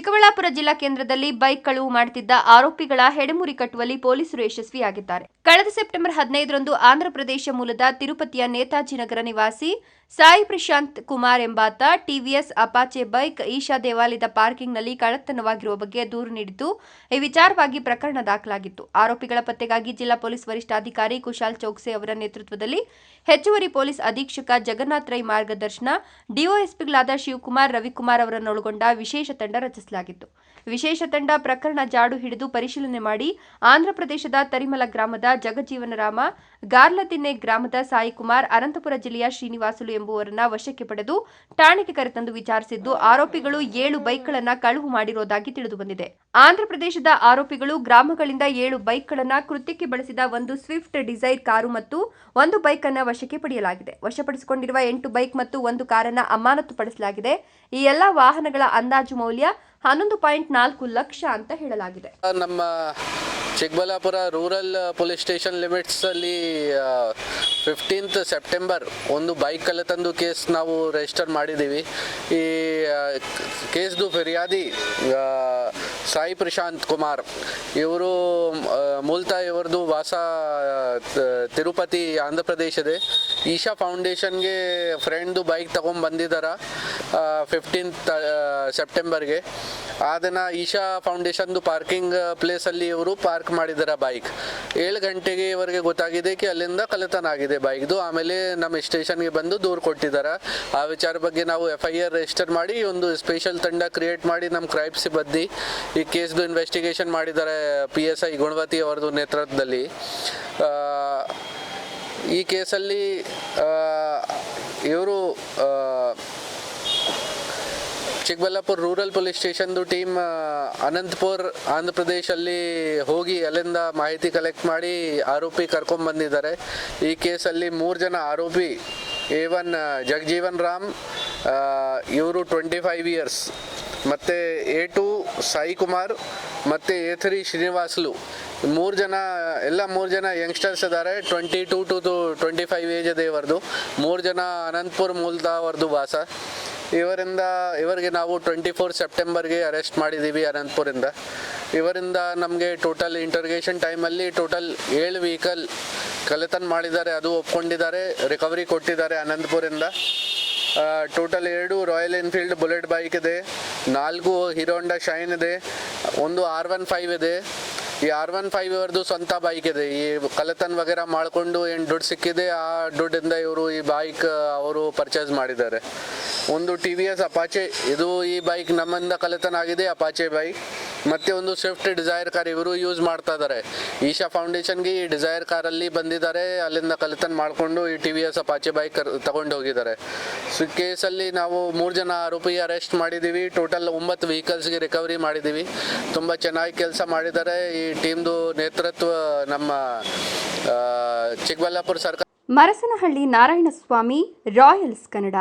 ಚಿಕ್ಕಬಳ್ಳಾಪುರ ಜಿಲ್ಲಾ ಕೇಂದ್ರದಲ್ಲಿ ಬೈಕ್ ಕಳುವು ಮಾಡುತ್ತಿದ್ದ ಆರೋಪಿಗಳ ಹೆಡೆಮುರಿ ಕಟ್ಟುವಲ್ಲಿ ಪೊಲೀಸರು ಯಶಸ್ವಿಯಾಗಿದ್ದಾರೆ. ಕಳೆದ ಸೆಪ್ಟೆಂಬರ್ ಹದಿನೈದರಂದು ಆಂಧ್ರಪ್ರದೇಶ ಮೂಲದ ತಿರುಪತಿಯ ನೇತಾಜಿ ನಗರ ನಿವಾಸಿ ಸಾಯಿ ಪ್ರಶಾಂತ್ ಕುಮಾರ್ ಎಂಬಾತ ಟಿವಿಎಸ್ ಅಪಾಚೆ ಬೈಕ್ ಈಶಾ ದೇವಾಲಯದ ಪಾರ್ಕಿಂಗ್ನಲ್ಲಿ ಕಳ್ಳತನವಾಗಿರುವ ಬಗ್ಗೆ ದೂರು ನೀಡಿದ್ದು, ಈ ವಿಚಾರವಾಗಿ ಪ್ರಕರಣ ದಾಖಲಾಗಿತ್ತು. ಆರೋಪಿಗಳ ಪತ್ತೆಗಾಗಿ ಜಿಲ್ಲಾ ಪೊಲೀಸ್ ವರಿಷ್ಠಾಧಿಕಾರಿ ಕುಶಾಲ್ ಚೌಕ್ಸೆ ಅವರ ನೇತೃತ್ವದಲ್ಲಿ ಹೆಚ್ಚುವರಿ ಪೊಲೀಸ್ ಅಧೀಕ್ಷಕ ಜಗನ್ನಾಥ್ ರೈ ಮಾರ್ಗದರ್ಶನ ಡಿಒಎಸ್ಪಿಗಳಾದ ಶಿವಕುಮಾರ್, ರವಿಕುಮಾರ್ ಅವರನ್ನೊಳಗೊಂಡ ವಿಶೇಷ ತಂಡ ರಚಿಸಲಾಗಿತ್ತು ವಿಶೇಷ ತಂಡ ಪ್ರಕರಣ ಜಾಡು ಹಿಡಿದು ಪರಿಶೀಲನೆ ಮಾಡಿ ಆಂಧ್ರಪ್ರದೇಶದ ತರಿಮಲ ಗ್ರಾಮದ ಜಗಜೀವನರಾಮ, ಗಾರ್ಲತಿನ್ನೆ ಗ್ರಾಮದ ಸಾಯಿಕುಮಾರ್, ಅನಂತಪುರ ಜಿಲ್ಲೆಯ ಶ್ರೀನಿವಾಸುಲು ಎಂಬುವರನ್ನ ವಶಕ್ಕೆ ಪಡೆದು ಠಾಣೆಗೆ ಕರೆತಂದು ವಿಚಾರಿಸಿದ್ದು, ಆರೋಪಿಗಳು ಏಳು ಬೈಕ್ಗಳನ್ನ ಕಳುವು ಮಾಡಿರುವುದಾಗಿ ತಿಳಿದು ಬಂದಿದೆ ಆಂಧ್ರಪ್ರದೇಶದ ಆರೋಪಿಗಳು ಗ್ರಾಮಗಳಿಂದ ಏಳು ಬೈಕ್ಗಳನ್ನ ಕೃತ್ಯಕ್ಕೆ ಬಳಸಿದ ಒಂದು ಸ್ವಿಫ್ಟ್ ಡಿಸೈರ್ ಕಾರು ಮತ್ತು ಒಂದು ಬೈಕ್ ಅನ್ನ ವಶಕ್ಕೆ ಪಡೆಯಲಾಗಿದೆ. ವಶಪಡಿಸಿಕೊಂಡಿರುವ ಎಂಟು ಬೈಕ್ ಮತ್ತು ಒಂದು ಕಾರನ್ನ ಅಮಾನತುಪಡಿಸಲಾಗಿದೆ ಈ ಎಲ್ಲಾ ವಾಹನಗಳ ಅಂದಾಜು ಮೌಲ್ಯ ಹನ್ನೊಂದು ಪಾಯಿಂಟ್ ನಾಲ್ಕು ಲಕ್ಷ ಅಂತ ಹೇಳಲಾಗಿದೆ. ನಮ್ಮ ಚಿಕ್ಕಬಳ್ಳಾಪುರ ರೂರಲ್ ಪೊಲೀಸ್ ಸ್ಟೇಷನ್ ಲಿಮಿಟ್ಸಲ್ಲಿ ಫಿಫ್ಟೀನ್ತ್ ಸೆಪ್ಟೆಂಬರ್ ಒಂದು ಬೈಕ್ ಕಳ್ಳತಂದು ಕೇಸ್ ನಾವು ರಿಜಿಸ್ಟರ್ ಮಾಡಿದ್ದೀವಿ. ಈ ಕೇಸ್ದು ಫಿರ್ಯಾದಿ ಆ, ಸಾಯಿ ಪ್ರಶಾಂತ್ ಕುಮಾರ್. ಇವರು ಮೂಲತಃ ಇವ್ರದ್ದು ವಾಸ ತಿರುಪತಿ ಆಂಧ್ರ ಪ್ರದೇಶದೆ ಈಶಾ ಫೌಂಡೇಶನ್ಗೆ ಫ್ರೆಂಡ್ದು ಬೈಕ್ ತಗೊಂಡ್ ಬಂದಿದ್ದಾರ ಫಿಫ್ಟೀನ್ತ್ ಸೆಪ್ಟೆಂಬರ್ಗೆ ದಿನ ಈಶಾ ಫೌಂಡೇಶನ್ದು ಪಾರ್ಕಿಂಗ್ ಪ್ಲೇಸಲ್ಲಿ ಇವರು ಪಾರ್ಕ್ ಮಾಡಿದ್ದಾರೆ ಬೈಕ್ ಏಳು ಗಂಟೆಗೆ ಇವರಿಗೆ ಗೊತ್ತಾಗಿದೆ ಕಿ ಅಲ್ಲಿಂದ ಕಲೆತನ ಆಗಿದೆ. ಬೈಕ್ದು. ಆಮೇಲೆ ನಮ್ಮ ಸ್ಟೇಷನ್ಗೆ ಬಂದು ದೂರು ಕೊಟ್ಟಿದ್ದಾರೆ. ಆ ವಿಚಾರ ಬಗ್ಗೆ ನಾವು ಎಫ್ ಐ ಆರ್ ರಿಜಿಸ್ಟರ್ ಮಾಡಿ, ಒಂದು ಸ್ಪೆಷಲ್ ತಂಡ ಕ್ರಿಯೇಟ್ ಮಾಡಿ ನಮ್ಮ ಕ್ರೈಮ್ ಬದ್ದಿ ಈ ಕೇಸ್ದು ಇನ್ವೆಸ್ಟಿಗೇಷನ್ ಮಾಡಿದ್ದಾರೆ ಪಿ ಎಸ್ ಐ ಗುಣವತಿ ಅವರದು ನೇತೃತ್ವದಲ್ಲಿ. ಈ ಕೇಸಲ್ಲಿ ಇವರು ಚಿಕ್ಕಬಳ್ಳಾಪುರ ರೂರಲ್ ಪೊಲೀಸ್ ಸ್ಟೇಷನ್ದು ಟೀಮ್ ಅನಂತಪುರ್, ಆಂಧ್ರ ಪ್ರದೇಶಲ್ಲಿ ಹೋಗಿ ಅಲ್ಲಿಂದ ಮಾಹಿತಿ ಕಲೆಕ್ಟ್ ಮಾಡಿ ಆರೋಪಿ ಕರ್ಕೊಂಡ್ ಬಂದಿದ್ದಾರೆ. ಈ ಕೇಸಲ್ಲಿ ಮೂರು ಜನ ಆರೋಪಿ ಒನ್ ಜಗಜೀವನ್ ರಾಮ್ ಇವರು ಟ್ವೆಂಟಿ ಫೈವ್ ಇಯರ್ಸ್ ಮತ್ತು ಎ ಟು ಸಾಯಿ ಕುಮಾರ್, ಮತ್ತು ಎ ತ್ರೀ ಶ್ರೀನಿವಾಸ್ಲು. ಮೂರು ಜನ, ಎಲ್ಲ ಮೂರು ಜನ ಯಂಗ್ಸ್ಟರ್ಸ್ ಇದ್ದಾರೆ twenty two two two twenty five age ಇದೆ ಇವರದು ಮೂರು ಜನ ಅನಂತಪುರ್ ಮೂಲದ ಅವ್ರದ್ದು ಇವರಿಂದ ಇವರಿಗೆ ನಾವು ಟ್ವೆಂಟಿ ಫೋರ್ ಸೆಪ್ಟೆಂಬರ್ಗೆ ಅರೆಸ್ಟ್ ಮಾಡಿದ್ದೀವಿ ಅನಂತಪುರಿಂದ ಇವರಿಂದ ನಮಗೆ ಟೋಟಲ್ ಇಂಟರ್ಗೇಷನ್ ಟೈಮಲ್ಲಿ ಟೋಟಲ್ ಏಳು ವೆಹಿಕಲ್ ಕಲೆತನ ಮಾಡಿದ್ದಾರೆ, ಅದು ಒಪ್ಕೊಂಡಿದ್ದಾರೆ ರಿಕವರಿ ಕೊಟ್ಟಿದ್ದಾರೆ ಅನಂತಪುರಿಂದ ಟೋಟಲ್ ಎರಡು ರಾಯಲ್ ಎನ್ಫೀಲ್ಡ್ ಬುಲೆಟ್ ಬೈಕ್ ಇದೆ, ನಾಲ್ಕು ಹೀರೋ ಹೋಂಡಾ ಶೈನ್ ಇದೆ, ಒಂದು ಆರ್ ಒನ್ ಫೈವ್ ಇದೆ. ಈ ಆರ್ ಒನ್ ಫೈವ್ ಇವರದು ಸ್ವಂತ ಬೈಕ್ ಇದೆ. ಈ ಕಲತನ್ ವಗೇರ ಮಾಡಿಕೊಂಡು ಏನು ದುಡ್ಡು ಸಿಕ್ಕಿದೆ, ಆ ದುಡ್ಡಿಂದ ಇವರು ಈ ಬೈಕ್ ಅವರು ಪರ್ಚೇಸ್ ಮಾಡಿದ್ದಾರೆ. ಒಂದು ಟಿ ವಿ ಎಸ್ ಅಪಾಚೆ ಇದು ಈ ಬೈಕ್ ನಮ್ಮಿಂದ ಕಲೆತನ ಆಗಿದೆ ಅಪಾಚೆ ಬೈಕ್ ಮತ್ತೆ ಒಂದು ಸ್ವಿಫ್ಟ್ ಡಿಸೈರ್ ಕಾರ್ ಇವರು ಯೂಸ್ ಮಾಡ್ತಾ ಇದ್ದಾರೆ ಈಶಾ ಫೌಂಡೇಶನ್ಗೆ ಈ ಡಿಸೈರ್ ಕಾರಲ್ಲಿ ಬಂದಿದ್ದಾರೆ. ಅಲ್ಲಿಂದ ಕಲಿತನ್ ಮಾಡಿಕೊಂಡು ಈ T V S Apache bike ತಗೊಂಡು ಹೋಗಿದ್ದಾರೆ. ಸೊ ಕೇಸಲ್ಲಿ ನಾವು ಮೂರು ಜನ ಆರೋಪಿ ಅರೆಸ್ಟ್ ಮಾಡಿದ್ದೀವಿ ಟೋಟಲ್ ಒಂಬತ್ತು ವೆಹಿಕಲ್ಸ್ಗೆ ರಿಕವರಿ ಮಾಡಿದ್ದೀವಿ ತುಂಬ ಚೆನ್ನಾಗಿ ಕೆಲಸ ಮಾಡಿದ್ದಾರೆ. ಈ ಟೀಮ್ದು ನೇತೃತ್ವ ನಮ್ಮ ಚಿಕ್ಕಬಳ್ಳಾಪುರ ಸರ್ಕಾರ ಮರಸನಹಳ್ಳಿ ನಾರಾಯಣಸ್ವಾಮಿ ರಾಯಲ್ಸ್ ಕನ್ನಡ.